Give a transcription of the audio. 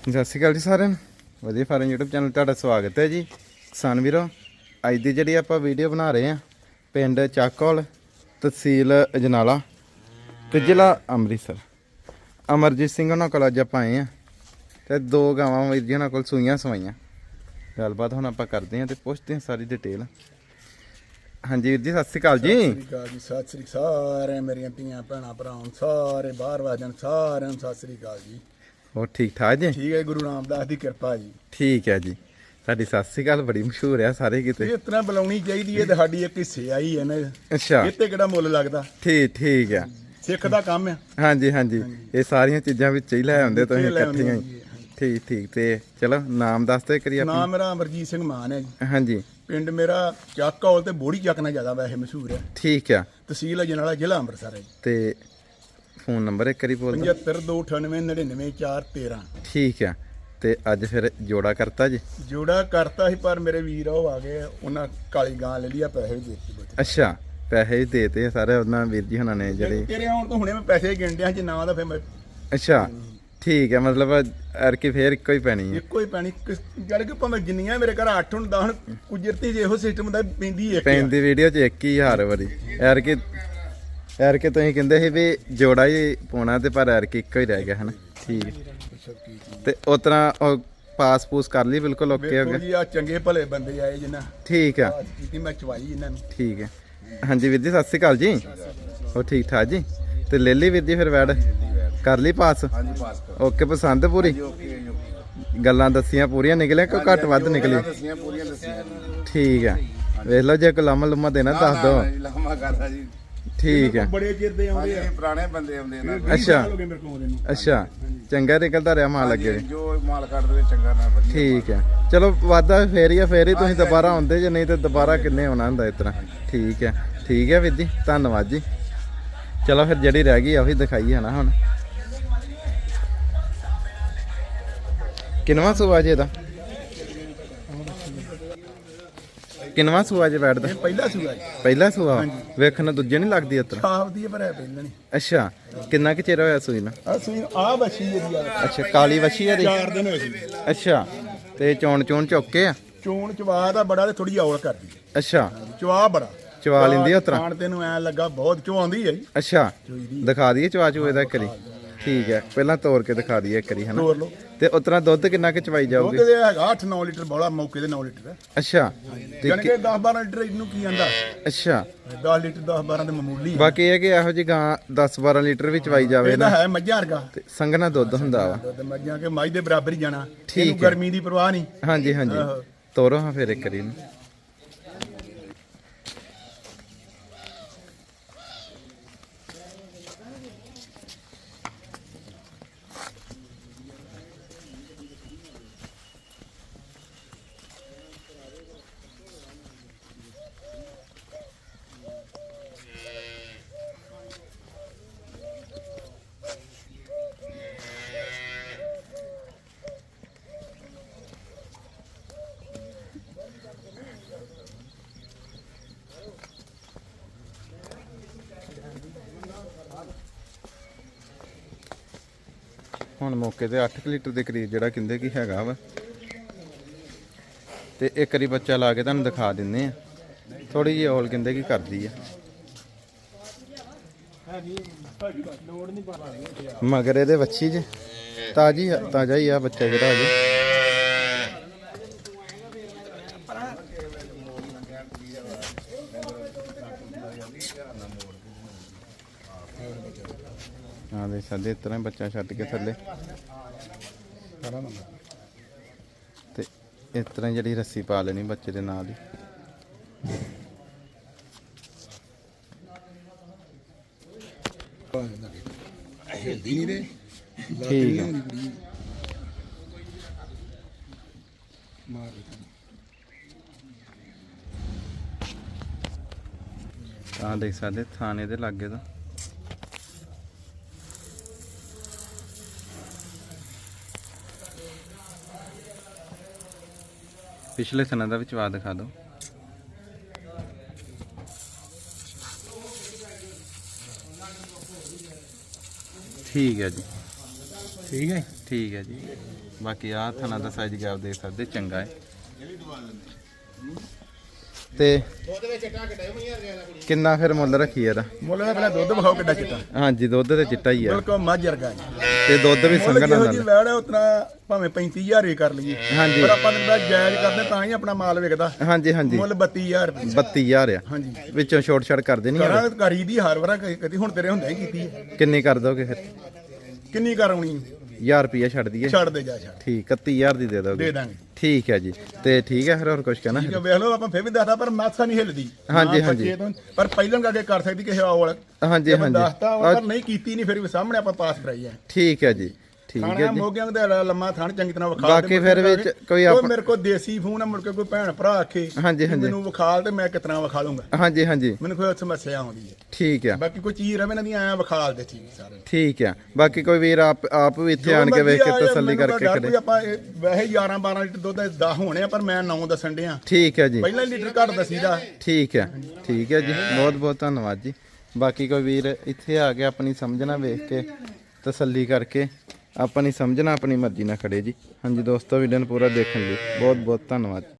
ਸਤਿ ਸ਼੍ਰੀ ਅਕਾਲ ਜੀ ਸਾਰਿਆਂ ਨੂੰ। ਵਧੀਆ ਫਾਰਮ YouTube ਚੈਨਲ ਤੁਹਾਡਾ ਸਵਾਗਤ ਹੈ ਜੀ। ਕਿਸਾਨ ਵੀਰੋ, ਅੱਜ ਦੀ ਜਿਹੜੀ ਆਪਾਂ ਵੀਡੀਓ ਬਣਾ ਰਹੇ ਹਾਂ, ਪਿੰਡ ਚਾਕੋਲ ਤਹਿਸੀਲ ਅਜਨਾਲਾ ਤੇ ਜ਼ਿਲ੍ਹਾ ਅੰਮ੍ਰਿਤਸਰ। ਅਮਰਜੀਤ ਸਿੰਘ ਉਹਨਾਂ ਕੋਲ ਅੱਜ ਆਪਾਂ ਆਏ ਹਾਂ ਤੇ ਦੋ ਗਾਵਾਂ ਵੀਰ ਜੀ ਉਹਨਾਂ ਕੋਲ ਸੂਈਆਂ ਸਵਾਈਆਂ। ਗੱਲਬਾਤ ਹੁਣ ਆਪਾਂ ਕਰਦੇ ਹਾਂ ਤੇ ਪੁੱਛਦੇ ਹਾਂ ਸਾਰੀ ਡਿਟੇਲ ਹਾਂਜੀ ਵੀਰ ਜੀ, ਸਤਿ ਸ਼੍ਰੀ ਅਕਾਲ ਜੀ। ਸ੍ਰੀ ਅਕਾਲ ਜੀ, ਸਤਿ ਸ੍ਰੀ ਅਕਾਲ। ਸਾਰੇ ਮੇਰੀਆਂ ਧੀਆਂ, ਭੈਣਾਂ, ਭਰਾਵਾਂ, ਸਾਰੇ ਬਾਹਰ ਵਾਜਣ ਸਾਰਿਆਂ ਨੂੰ ਸਤਿ ਸ੍ਰੀ ਅਕਾਲ ਜੀ। ਹੋਰ ਠੀਕ ਠਾਕ ਜੀ? ਠੀਕ ਹੈ ਗੁਰੂ ਰਾਮਦਾਸ ਦੀ ਕਿਰਪਾ ਜੀ। ਠੀਕ ਹੈ ਜੀ। ਸਾਡੀ ਸਤਿ ਸ਼੍ਰੀ ਅਕਾਲ ਬੜੀ ਮਸ਼ਹੂਰ ਹੈ ਸਾਰੇ ਕਿਤੇ। ਇਹ ਤਰ੍ਹਾਂ ਬੁਲਾਉਣੀ ਚਾਹੀਦੀ ਹੈ ਤੇ ਸਾਡੀ ਇੱਕ ਹਿੱਸੇ ਆਈ ਹੈ ਨਾ। ਅੱਛਾ। ਇੱਥੇ ਕਿਹੜਾ ਮੁੱਲ ਲੱਗਦਾ? ਠੀਕ ਠੀਕ ਹੈ ਸਿੱਖ ਦਾ ਕੰਮ ਆ। ਹਾਂਜੀ ਹਾਂਜੀ। ਇਹ ਸਾਰੀਆਂ ਚੀਜ਼ਾਂ ਵਿੱਚ ਹੀ ਲੈ ਆਉਂਦੇ ਤੁਸੀਂ ਇਕੱਠੀਆਂ ਹੀ। ਠੀਕ ਠੀਕ। ਤੇ ਚਲੋ ਨਾਮ ਦੱਸ ਤੇ ਕਰੀ ਨਾਮ ਆਪਣਾ। ਮੇਰਾ ਅਮਰਜੀਤ ਸਿੰਘ ਮਾਨ ਹੈ ਜੀ। ਹਾਂਜੀ। ਪਿੰਡ ਮੇਰਾ ਚੱਕੌਲ ਤੇ ਬੋੜੀ ਚੱਕ ਨਾਲ ਜ਼ਿਆਦਾ ਵੈਸੇ ਮਸ਼ਹੂਰ ਹੈ। ਠੀਕ ਆ। ਤਹਿਸੀਲ ਅਜਨਾਲਾ ਜ਼ਿਲ੍ਹਾ ਅੰਮ੍ਰਿਤਸਰ ਹੈ ਜੀ। ਤੇ ਫੋਨ ਨੰਬਰ ਇੱਕ ਵਾਰੀ ਬੋਲ ਦਿਓ 7529999413 ਠੀਕ ਆ ਤੇ ਅੱਜ ਫਿਰ ਜੋੜਾ ਕਰਤਾ ਜੀ? ਜੋੜਾ ਕਰਤਾ ਸੀ ਪਰ ਮੇਰੇ ਵੀਰ ਉਹ ਆ ਗਏ ਉਹਨਾਂ ਕਾਲੀ ਗਾਂ ਲੈ ਲਿਆ ਪੈਸੇ ਵੀ ਦੇ ਦਿੱਤੇ ਅੱਛਾ ਪੈਸੇ ਵੀ ਦੇਤੇ ਸਾਰੇ ਉਹਨਾਂ ਵੀਰ ਜੀ ਹੁਣਾਂ ਨੇ ਜਿਹੜੇ ਤੇਰੇ ਆਉਣ ਤੋਂ ਹੁਣੇ ਮੈਂ ਪੈਸੇ ਗਿਣਦਿਆਂ ਜੇ ਨਾ ਦਾ ਫਿਰ ਮੈਂ ਅੱਛਾ ਠੀਕ ਹੈ ਮਤਲਬ ਅਰਕੀ ਫੇਰ ਇੱਕੋ ਹੀ ਪੈਣੀ ਹੈ ਇੱਕੋ ਹੀ ਪੈਣੀ ਜੜ ਕਿ ਭਾਵੇਂ ਜਿੰਨੀਆਂ ਮੇਰੇ ਘਰ 8 ਹੁਣ 10 ਕੁਜਰਤੀ ਜੇ ਇਹੋ ਸਿਸਟਮ ਦਾ ਪੈਂਦੀ ਇੱਕ ਆ। ਪੈਂਦੀ ਵੀਡੀਓ 'ਚ ਇੱਕ ਹੀ ਹਰ ਵਾਰੀ। ਯਾਰ ਕਿ ਯਾਰ ਕਿ ਤੁਸੀਂ ਕਹਿੰਦੇ ਸੀ ਵੀ ਜੋੜਾ ਹੀ ਪਾਉਣਾ ਤੇ ਪਰ ਯਾਰ ਕਿ ਇੱਕੋ ਹੀ ਰਹਿ ਗਿਆ ਹਨਾ? ਠੀਕ। ਤੇ ਉਸ ਤਰ੍ਹਾਂ ਉਹ ਪਾਸ ਪੂਸ ਕਰ ਲਈ ਬਿਲਕੁਲ ਓਕੇ ਹੋ ਵੇਖੋ ਗਿਆ। ਜੀ ਆ ਚੰਗੇ ਭਲੇ ਬੰਦੇ ਆਏ ਜਿਨ੍ਹਾਂ ਠੀਕ ਆ। ਕੀਤੀ ਮੈਂ ਚਵਾਈ ਇਹਨਾਂ ਨੂੰ। ਠੀਕ ਹੈ। ਹਾਂਜੀ ਵੀਰ ਜੀ ਸਤਿ ਸ਼੍ਰੀ ਅਕਾਲ ਜੀ। ਹੋ ਠੀਕ ਠਾਕ ਜੀ? ਤੇ ਲੈ ਲਈ ਵੀਰ ਜੀ ਫਿਰ ਵੈਡ ਕਰ ਲਈ ਪਾਸ? ਹਾਂਜੀ ਪਾਸ ਕਰੋ ਓਕੇ ਪਸੰਦ ਪੂਰੀ? Okay okay. ਗੱਲਾਂ ਦੱਸੀਆਂ ਪੂਰੀਆਂ ਨਿਕਲੀਆਂ ਕੋਈ ਘੱਟ ਵੱਧ ਨਿਕਲੀ? ਦੱਸੀਆਂ ਪੂਰੀਆਂ ਦੱਸੀਆਂ। ਠੀਕ ਹੈ। ਵੇਖ ਲਓ ਜੇ ਕੋਈ ਲੰਮਾ ਲੁੰਮਾ ਦੇਣਾ ਦੱਸ ਦਿਓ ਲੰਮਾ ਕਰਦਾ ਜੀ। ਠੀਕ ਹੈ। ਬੜੇ ਚਿਰ ਦੇ ਆਉਂਦੇ ਆ। ਹਾਂਜੀ ਪੁਰਾਣੇ ਬੰਦੇ ਆਉਂਦੇ ਨਾ ਵੀਹ ਅੱਛਾ। ਸਾਲ ਹੋ ਗਏ ਮੇਰੇ ਕੋਲ ਆਉਂਦੇ ਨੂੰ। ਅੱਛਾ। ਚੰਗਾ ਨਿਕਲਦਾ ਰਿਹਾ ਮਾਲ ਅੱਗੇ। ਵੀ। ਜੋ ਮਾਲ ਕੱਢ ਦੇਵੇ ਚੰਗਾ ਨਾ ਵਧੀਆ ਠੀਕ ਹੈ। ਚਲੋ ਵਾਦਾ ਫੇਰ ਹੀ ਆ ਫੇਰ ਹੀ ਤੁਸੀਂ ਦੁਬਾਰਾ ਆਉਂਦੇ ਜੇ ਨਹੀਂ ਤੇ ਦੁਬਾਰਾ ਕਿੰਨੇ ਆਉਣਾ ਹੁੰਦਾ ਇਸ ਤਰ੍ਹਾਂ। ਠੀਕ ਹੈ। ਠੀਕ ਹੈ ਵੀਰ ਜੀ ਧੰਨਵਾਦ ਜੀ। ਚਲੋ ਫਿਰ ਜਿਹੜੀ ਰਹਿ ਗਈ ਆ ਉਹ ਵੀ ਦਿਖਾਈ ਹੈ ਨਾ ਹੁਣ। ਕਿੰਨਵਾ ਸੂਆ ਜੇ ਦਾ ਕਿੰਨਵਾ ਸੂਆ ਜੇ ਬੈਠਦਾ? ਇਹ ਪਹਿਲਾ ਸੂਆ ਜੀ। ਪਹਿਲਾ ਸੂਆ? ਵੇਖਣ ਨੂੰ ਦੂਜੇ ਨਹੀਂ ਲੱਗਦੀ ਇਤਰਾ ਖਾਬ ਦੀ ਪਰ ਹੈ ਪਹਿਲਾਂ ਨਹੀਂ ਅੱਛਾ। ਕਿੰਨਾ ਕੁ ਚਿਰ ਹੋਇਆ ਸੂਈ ਨੂੰ? ਆ ਸੂਈ ਆ ਬੱਚੀ ਜਿਹੜੀ ਆ। ਅੱਛਾ ਕਾਲੀ ਵਛੀ ਆ ਦੀ ਚਾਰ ਦਿਨ ਹੋਏ ਸੀ। ਅੱਛਾ। ਤੇ ਚੌਣ ਚੌਣ ਚੁੱਕੇ ਆ? ਚੋਣ ਚਵਾ ਦਾ ਬੜਾ ਤੇ ਥੋੜੀ ਔਲ ਕਰਦੀ। ਹੈ। ਅੱਛਾ। ਚਵਾ ਬੜਾ। ਚਵਾ ਲੈਂਦੀ ਆ ਤਰ੍ਹਾਂ? ਖਾਣ ਤੈਨੂੰ ਐ ਲੱਗਾ ਬਹੁਤ ਚਵਾਉਂਦੀ ਹੈ ਜੀ। ਅੱਛਾ। ਦਿਖਾ ਦਈਏ ਚਵਾ ਚੂਏ ਦਾ ਕਰੀ ਠੀਕ ਹੈ। ਪਹਿਲਾਂ ਤੋੜ ਕੇ ਦਿਖਾ ਦਈਏ ਕਰੀ ਹਨਾ ਤੋਰ ਲਓ। ਤੇ ਉਤਰਾ ਦੁੱਧ ਕਿੰਨਾ ਕੁ ਚਵਾਈ ਜਾਊਗੀ? ਕਿਤੇ ਹੈਗਾ 8-9 ਲੀਟਰ ਬੋਲਾ ਮੌਕੇ ਦੇ 9 ਲੀਟਰ ਹੈ। ਅੱਛਾ ਜਾਣੀ ਕਿ 10-12 ਲੀਟਰ ਇਹਨੂੰ ਕੀ ਆਂਦਾ? ਅੱਛਾ। 10 ਲੀਟਰ 10-12 ਦੇ ਮਾਮੂਲੀ ਹੈ ਬਾਕੀ ਇਹ ਕਿ ਇਹੋ ਜੀ ਗਾਂ 10 12 ਲੀਟਰ ਵੀ ਚਵਾਈ ਜਾਵੇ ਇਹਦਾ ਨਾ। ਹੈ ਮੱਝਾਂ ਵਰਗਾ। ਤੇ ਸੰਘਣਾ ਦੁੱਧ ਹੁੰਦਾ ਵਾ। ਦੁੱਧ ਮੱਝਾਂ ਕੇ ਮੱਝ ਦੇ ਬਰਾਬਰ ਹੀ ਜਾਣਾ। ਠੀਕ ਇਹਨੂੰ। ਗਰਮੀ ਦੀ ਪਰਵਾਹ ਨਹੀਂ। ਹਾਂਜੀ ਹਾਂਜੀ। ਤੋਰੋ ਹਾਂ ਫਿਰ ਇੱਕ ਹੁਣ ਮੌਕੇ ਤੇ 8 ਲੀਟਰ ਦੇ ਕਰੀਬ ਜਿਹੜਾ ਕਹਿੰਦੇ ਕਿ ਹੈਗਾ ਵਾ। ਤੇ ਇੱਕ ਵਾਰੀ ਬੱਚਾ ਲਾ ਕੇ ਤੁਹਾਨੂੰ ਦਿਖਾ ਦਿੰਨੇ ਆ। ਥੋੜੀ ਜਿਹੀ ਔਲ ਕਹਿੰਦੇ ਕੀ ਕਰਦੀ ਆ। ਮਗਰ ਇਹਦੇ ਵੱਛੀ ਜੇ। ਤਾਜੀ ਆ- ਤਾਜ਼ਾ ਹੀ ਆ ਬੱਚਾ ਜਿਹੜਾ ਅਜੇ ਹਾਂ ਦੇ ਸਾਡੇ ਤਰ੍ਹਾਂ ਬੱਚਾ ਛੱਡ ਕੇ ਥੱਲੇ। ਤੇ ਇਸ ਤਰ੍ਹਾਂ ਜਿਹੜੀ ਰੱਸੀ ਪਾ ਲੈਣੀ ਬੱਚੇ ਦੇ ਨਾਲ ਹੀ। ਹਿਲਦੀ ਨਹੀਂ ਦੇ ਠੀਕ ਹੈ ਮਾਰ ਤਾਂ ਦੇਖ ਸਕਦੇ ਥਾਣੇ ਦੇ ਲਾਗੇ ਦਾ ਪਿਛਲੇ ਸਨਾਂ ਦਾ ਵਿਚਵਾ ਦਿਖਾ ਦਿਓ। ਠੀਕ ਹੈ ਜੀ। ਠੀਕ ਹੈ ਠੀਕ ਹੈ ਜੀ। ਬਾਕੀ ਆਹ ਥਣਾ ਦਾ ਸਾਈਜ਼ ਆਪ ਦੇਖ ਸਕਦੇ ਚੰਗਾ ਹੈ। ਤੇ ਕਿੰਨਾ ਫਿਰ ਮੁੱਲ ਰੱਖੀ ਇਹਦਾ ਮੁੱਲ ਦਾ ਪਹਿਲਾਂ ਦੁੱਧ ਵਿਖਾਓ ਕਿੱਡਾ ਚਿੱਟਾ। ਹਾਂਜੀ ਦੁੱਧ ਤੇ ਚਿੱਟਾ ਹੀ ਆ। ਬਿਲਕੁਲ ਮੱਝ ਵਰਗਾ ਤੇ ਦੁੱਧ ਵੀ ਜੀ ਨਾਲ ਵੈੜ ਹੈ ਉਤਨਾ ਭਾਵੇਂ 35000 ਹੀ ਕਰ ਲਈਏ। ਹਾਂਜੀ। ਪਰ ਆਪਾਂ ਤਾਂ ਜਾਇਜ਼ ਕਰਦੇ ਤਾਂ ਹੀ ਆਪਣਾ ਮਾਲ ਵਿਕਦਾ। ਹਾਂਜੀ ਹਾਂਜੀ। ਮੁੱਲ 32000 ਰੁਪਏ। 32000 ਆ। ਹਾਂਜੀ। ਵਿੱਚੋਂ ਛੋਟ ਛੜ ਕਰਦੇ ਨਹੀਂ ਕਰਾਂ ਕਰੀ ਦੀ ਹਰ ਵਾਰ ਕਦੀ ਹੁਣ ਤੇਰੇ ਹੁੰਦਾ ਹੀ ਕੀਤੀ। ਕਿੰਨੀ ਕਰ ਦੋਗੇ ਫਿਰ? ਕਿੰਨੀ ਕਰਾਉਣੀ 1000 ਰੁਪਿਆ ਛੱਡ ਦਈਏ। ਛੱਡ ਦੇ ਜਾ ਛੱਡ। ਠੀਕ 31000 ਦੀ ਦੇ ਦੇ ਦੋਗੇ। ਦਾਂਗੇ। ਠੀਕ ਹੈ ਜੀ। ਤੇ ਠੀਕ ਹੈ ਫਿਰ ਹੋਰ ਕੁਝ ਕਹਿਣਾ ਠੀਕ ਹੈ ਵੇਖ ਲਓ ਆਪਾਂ ਫੇਰ ਵੀ ਦੱਸਦਾ ਪਰ ਮਾਸਾ ਨਹੀਂ ਹਿੱਲਦੀ। ਹਾਂਜੀ, ਹਾਂਜੀ। ਪਰ ਪਹਿਲਾਂ ਕਰਕੇ ਕਰ ਸਕਦੀ ਕਿਸੇ ਔਲ ਹਾਂਜੀ ਹਾਂਜੀ। ਦੱਸਦਾ ਪਰ ਨਹੀਂ ਕੀਤੀ ਨਹੀਂ ਫਿਰ ਵੀ ਸਾਹਮਣੇ ਆਪਾਂ ਪਾਸ ਕਰਾਈ ਹੈ। ਠੀਕ ਹੈ ਜੀ। ਠੀਕ ਹੈ ਖਾਣਾ ਜੀ। ਮੋਗਿਆਂ ਦੇ ਲੰਮਾ ਥਾਣ ਚੰਗੀ ਤਰ੍ਹਾਂ ਵਿਖਾ ਬਾਕੀ ਫਿਰ ਵਿੱਚ ਕੋਈ ਆਪ- ਮੇਰੇ ਕੋਲ ਦੇਸੀ ਫੋਨ ਹੈ ਮੁੜ ਕੇ ਕੋਈ ਭੈਣ ਭਰਾ ਆਖੇ ਹਾਂਜੀ, ਕਿ ਹਾਂਜੀ। ਮੈਨੂੰ ਵਿਖਾਲ ਤੇ ਮੈਂ ਕਿਤਨਾ ਵਿਖਾ ਲੂੰਗਾ ਹਾਂਜੀ ਹਾਂਜੀ। ਮੈਨੂੰ ਕੋਈ ਸਮੱਸਿਆ ਆਉਂਦੀ ਹੈ। ਠੀਕ ਆ। ਬਾਕੀ ਕੋਈ ਚੀਜ਼ ਰਵੇ ਨਾ ਦੀ ਐ ਵਿਖਾਲ ਦੇ ਠੀਕ ਸਾਰੇ। ਠੀਕ ਆ। ਬਾਕੀ ਕੋਈ ਵੀਰ ਆਪ ਆਪ ਵੀ ਇੱਥੇ ਆਣ ਕੇ ਵੇਖ ਕੇ ਤਸੱਲੀ ਕਰਕੇ ਖੜੇ। ਆਪਾਂ ਇਹ ਵੈਸੇ 11 12 ਲੀਟਰ ਦੁੱਧ 10 ਹੋਣੇ ਆ ਪਰ ਮੈਂ 9 ਦੱਸਣ ਡਿਆ। ਠੀਕ ਹੈ ਜੀ। ਪਹਿਲਾਂ ਹੀ ਲੀਟਰ ਘੱਟ ਦਸੀਦਾ ਠੀਕ ਹੈ ਠੀਕ ਹੈ ਜੀ। ਬਹੁਤ ਬਹੁਤ ਧੰਨਵਾਦ ਜੀ। ਬਾਕੀ ਕੋਈ ਵੀਰ ਇੱਥੇ ਆ ਕੇ ਆਪਣੀ ਸਮਝਣਾ ਵੇਖ ਕੇ ਤਸੱਲੀ ਕਰਕੇ ਆਪਾਂ ਨਹੀਂ ਸਮਝਣਾ, ਆਪਣੀ ਮਰਜ਼ੀ ਨਾਲ ਖੜੇ ਜੀ। ਹਾਂਜੀ ਦੋਸਤੋ ਵੀਡੀਓ ਨੂੰ ਪੂਰਾ ਦੇਖਣ ਲਈ ਬਹੁਤ ਬਹੁਤ ਧੰਨਵਾਦ।